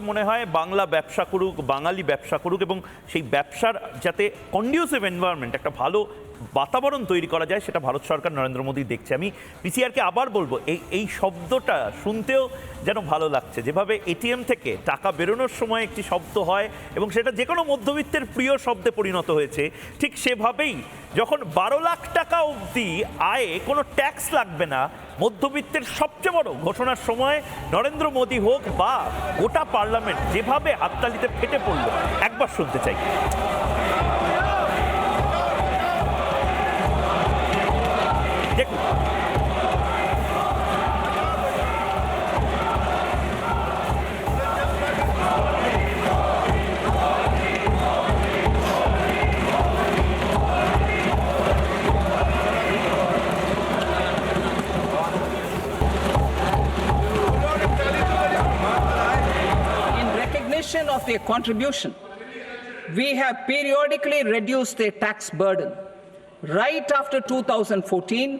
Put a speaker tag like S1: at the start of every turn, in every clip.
S1: মনে হয় বাংলা ব্যবসা করুক, বাঙালি ব্যবসা করুক এবং সেই ব্যবসার যাতে কন্ডিউসিভ এনভায়রনমেন্ট একটা ভালো বাতাবরণ তৈরি করা যায়, সেটা ভারত সরকার নরেন্দ্র মোদী দেখছে। আমি পিসিআরকে আবার বলব, এই এই শব্দটা শুনতেও যেন ভালো লাগছে। যেভাবে এটিএম থেকে টাকা বেরোনোর সময় একটি শব্দ হয় এবং সেটা যে কোনো মধ্যবিত্তের প্রিয় শব্দে পরিণত হয়েছে, ঠিক সেভাবেই যখন বারো লাখ টাকা অবধি আয়ে কোনো ট্যাক্স লাগবে না, মধ্যবিত্তের সবচেয়ে বড় ঘোষণার সময় নরেন্দ্র মোদী হোক বা গোটা পার্লামেন্ট যেভাবে হাততালিতে ফেটে পড়ল, একবার শুনতে চাই। দেখুন
S2: In recognition of their contribution, we have periodically reduced their tax burden. Right after 2014,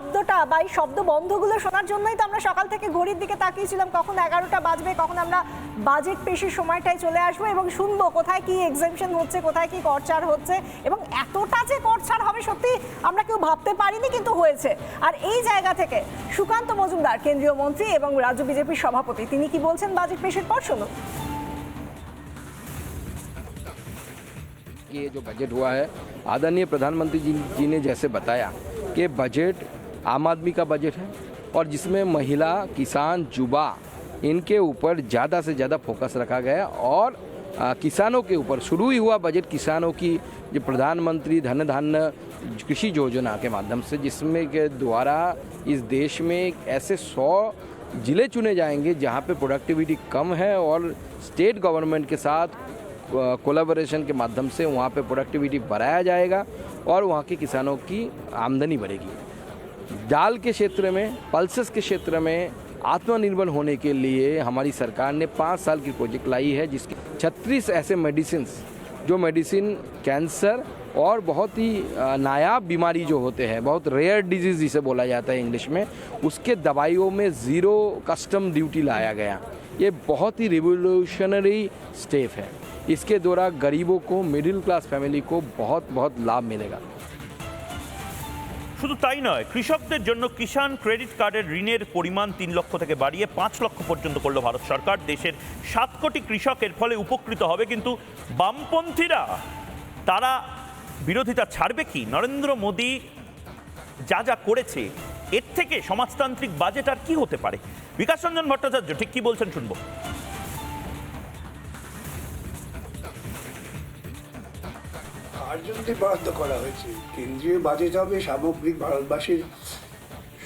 S3: শব্দটা বা এই শব্দ বন্ধগুলো শোনার জন্যই তো আমরা সকাল থেকে ঘড়ির দিকে তাকিয়েছিলাম কখন এগারোটা বাজবে কখন আমরা বাজেট পেশের সময়টায় চলে আসবো এবং শুনবো কোথায় কি এক্সামশন হচ্ছে কোথায় কি করচার হচ্ছে এবং এতটা যে করচার হবে সত্যি আমরা কেউ ভাবতে পারিনি কিন্তু হয়েছে আর এই জায়গা থেকে সুকান্ত মজুমদার কেন্দ্রীয় মন্ত্রী এবং রাজ্য বিজেপির সভাপতি তিনি কি বলছেন বাজেট পেশের পর শুনুন
S4: ये जो बजट हुआ है आदरणीय प्रधानमंत्री जी जी ने जैसे बताया कि बजट आम आदमी का बजट है और जिसमें महिला किसान युवा इनके ऊपर ज़्यादा से ज़्यादा फोकस रखा गया और आ, किसानों के ऊपर शुरू ही हुआ बजट किसानों की जो प्रधानमंत्री धन धान्य कृषि योजना के माध्यम से जिसमें के द्वारा इस देश में ऐसे सौ ज़िले चुने जाएँगे जहाँ पे प्रोडक्टिविटी कम है और स्टेट गवर्नमेंट के साथ कोलाबोरेशन के माध्यम से वहाँ पे प्रोडक्टिविटी बढ़ाया जाएगा और वहाँ के किसानों की आमदनी बढ़ेगी। दाल के क्षेत्र में पल्सेस के क्षेत्र में आत्मनिर्भर होने के लिए हमारी सरकार ने पाँच साल की प्रोजेक्ट लाई है, जिसके छत्तीस ऐसे मेडिसिन जो मेडिसिन कैंसर और बहुत ही नायाब बीमारी जो होते हैं, बहुत रेयर डिज़ीज़ जिसे बोला जाता है इंग्लिश में, उसके दवाइयों में ज़ीरो कस्टम ड्यूटी लाया गया। ये बहुत ही रिवोल्यूशनरी स्टेप है। इसके द्वारा गरीबों को मिडिल क्लास फैमिली को बहुत बहुत लाभ मिलेगा।
S1: শুধু তাই নয়, কৃষকদের জন্য কিষাণ ক্রেডিট কার্ডের ঋণের পরিমাণ তিন লক্ষ থেকে বাড়িয়ে পাঁচ লক্ষ পর্যন্ত করল ভারত সরকার। দেশের সাত কোটি কৃষক এর ফলে উপকৃত হবে কিন্তু বামপন্থীরা, তারা বিরোধিতা ছাড়বে কি? নরেন্দ্র মোদী যা যা করেছে, এর থেকে সমাজতান্ত্রিক বাজেট আর কি হতে পারে? বিকাশ রঞ্জন ভট্টাচার্য ঠিক কি বলছেন শুনব।
S5: কার জন্য বরাদ্দ করা হয়েছে। কেন্দ্রীয় বাজেট হবে সামগ্রিক ভারতবাসীর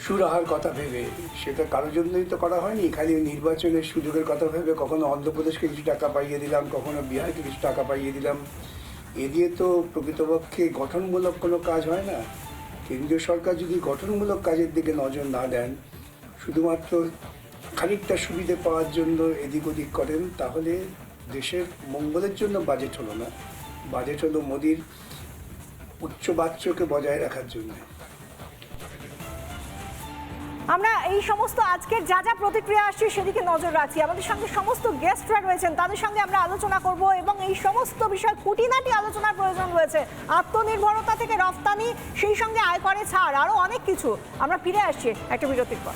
S5: সুরাহার কথা ভেবে। সেটা কারোর জন্যই তো করা হয়নি। খালি নির্বাচনের সুযোগের কথা ভেবে কখনো অন্ধ্রপ্রদেশকে কিছু টাকা পাইয়ে দিলাম, কখনো বিহারকে কিছু টাকা পাইয়ে দিলাম। এ দিয়ে তো প্রকৃতপক্ষে গঠনমূলক কোনো কাজ হয় না। কেন্দ্রীয় সরকার যদি গঠনমূলক কাজের দিকে নজর না দেন, শুধুমাত্র খানিকটা সুবিধে পাওয়ার জন্য এদিক ওদিক করেন, তাহলে দেশের মঙ্গলের জন্য বাজেট হলো না। বাজেট হলো মোদির উচ্চ বাচ্চকে বজায় রাখার জন্য।
S3: আমরা এই সমস্ত আজকের যা যা প্রতিক্রিয়া আসছে সেদিকে নজর রাখছি। আমাদের সঙ্গে সমস্ত গেস্টরা রয়েছেন, তাদের সঙ্গে আমরা আলোচনা করব এবং এই সমস্ত বিষয় খুঁটিনাটি আলোচনার প্রয়োজন রয়েছে। আত্মনির্ভরতা থেকে রফতানি, সেই সঙ্গে আয় করে ছাড় আরও অনেক কিছু। আমরা ফিরে আসছি একটা বিরতির পর।